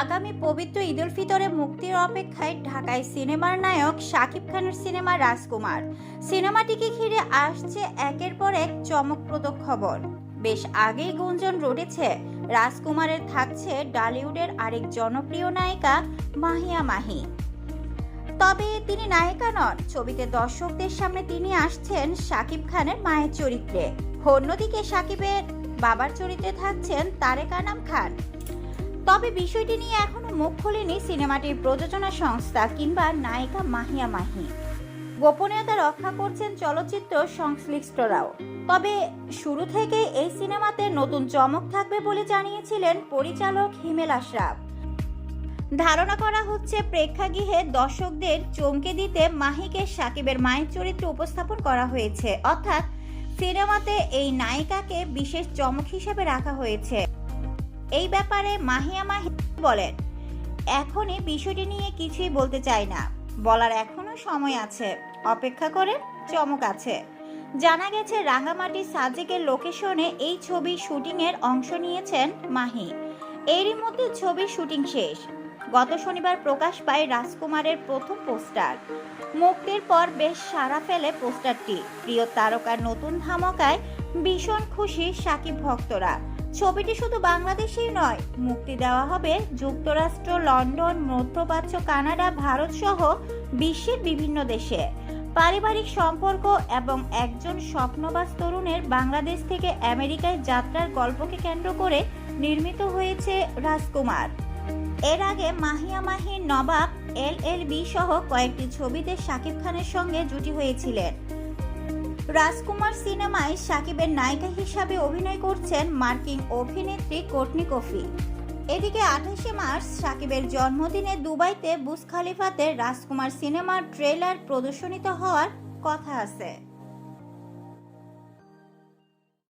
আগামী পবিত্র ঈদুল ফিতরে মুক্তির অপেক্ষায় ঢাকায় সিনেমার নায়ক শাকিব খানের সিনেমা রাজকুমার। সিনেমাটিকে ঘিরে আসছে একের পর এক চমকপ্রদ খবর। বেশ আগেই গুঞ্জন রটেছে, রাজকুমারের থাকছে ডালিউডের আরেক জনপ্রিয় নায়িকা মাহিয়া মাহি। তবে তিনি নায়িকা নন, ছবিতে দর্শকদের সামনে তিনি আসছেন শাকিব খানের মায়ের চরিত্রে। অন্যদিকে শাকিবের বাবার চরিত্রে থাকছেন তারেক আনাম খান। তবে বিষয়টি নিয়ে এখনও মুখ খোলেনি সিনেমাটির প্রযোজনা সংস্থা কিংবা নায়িকা মাহিয়া মাহি। গোপনীয়তা রক্ষা করছেন চলচ্চিত্র সংশ্লিষ্টরাও। তবে শুরু থেকে এই সিনেমাতে নতুন চমক থাকবে বলে জানিয়েছিলেন পরিচালক হিমেল আশরাফ। ধারণা করা হচ্ছে প্রেক্ষাগৃহে দর্শকদের চমকে দিতে মাহিকে সাকিবের মায়ের চরিত্রে উপস্থাপন করা হয়েছে। অর্থাৎ সিনেমাতে এই নায়িকাকে বিশেষ চমক হিসেবে রাখা হয়েছে। এই ব্যাপারে মাহিয়া মাহি বলেন, এখনই বিষয়টি নিয়ে কিছুই বলতে চাই না। বলার এখনও সময় আছে। অপেক্ষা করে চমক আছে। জানা গেছে, রাঙামাটি সাজেকের লোকেশনে এই ছবির শুটিংয়ের অংশ নিয়েছেন মাহি। এরই মধ্যে ছবির শুটিং শেষ। গত শনিবার প্রকাশ পায় রাজকুমারের প্রথম পোস্টার। মুক্তির পর বেশ সাড়া ফেলে পোস্টারটি। প্রিয় তারকার নতুন ধামকায় ভীষণ খুশি সাকিব ভক্তরা। ছবিটি শুধু বাংলাদেশেই নয়, মুক্তি দেওয়া হবে যুক্তরাষ্ট্র, লন্ডন, মধ্যপ্রাচ্য, কানাডা ভারত সহ বিশ্বের বিভিন্ন দেশে। পারিবারিক সম্পর্ক এবং একজন স্বপ্নবাস তরুণের বাংলাদেশ থেকে আমেরিকায় যাত্রার গল্পকে কেন্দ্র করে নির্মিত হয়েছে রাজকুমার। এর আগে মাহিয়া মাহির নবাব, এল এল বি সহ কয়েকটি ছবিতে শাকিব খানের সঙ্গে জুটি হয়েছিলেন। রাজকুমার সিনেমায় সাকিবের নায়িকা হিসাবে অভিনয় করছেন মার্কিন অভিনেত্রী কোটনি কফি। এদিকে আঠাশে মার্চ সাকিবের জন্মদিনে দুবাইতে বুস খালিফাতে রাজকুমার সিনেমার ট্রেলার প্রদর্শনিত হওয়ার কথা আছে।